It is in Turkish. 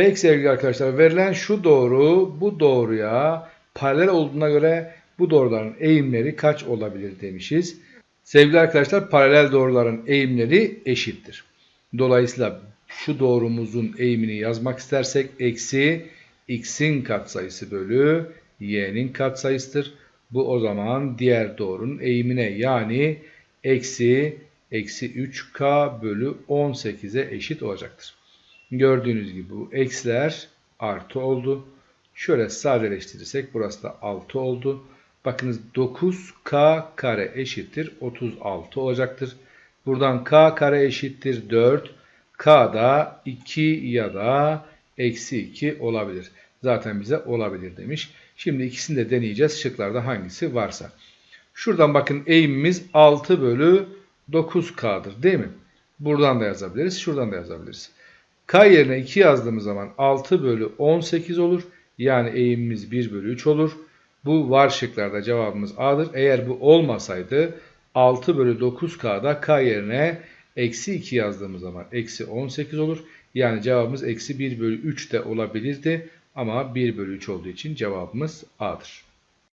Peki sevgili arkadaşlar verilen şu doğru bu doğruya paralel olduğuna göre bu doğruların eğimleri kaç olabilir demişiz. Sevgili arkadaşlar paralel doğruların eğimleri eşittir. Dolayısıyla şu doğrumuzun eğimini yazmak istersek eksi x'in katsayısı bölü y'nin katsayısıdır. Bu o zaman diğer doğrunun eğimine yani eksi eksi 3k bölü 18'e eşit olacaktır. Gördüğünüz gibi bu eksiler artı oldu. Şöyle sadeleştirirsek burası da 6 oldu. Bakınız 9k kare eşittir 36 olacaktır. Buradan k kare eşittir 4. k da 2 ya da eksi 2 olabilir. Zaten bize olabilir demiş. Şimdi ikisini de deneyeceğiz. Şıklarda hangisi varsa. Şuradan bakın eğimimiz 6 bölü 9k'dır değil mi? Buradan da yazabiliriz. Şuradan da yazabiliriz. K yerine 2 yazdığımız zaman 6 bölü 18 olur. Yani eğimimiz 1 bölü 3 olur. Bu var şıklarda cevabımız A'dır. Eğer bu olmasaydı 6 bölü 9K'da K yerine eksi 2 yazdığımız zaman eksi 18 olur. Yani cevabımız eksi 1 bölü 3 de olabilirdi. Ama 1 bölü 3 olduğu için cevabımız A'dır.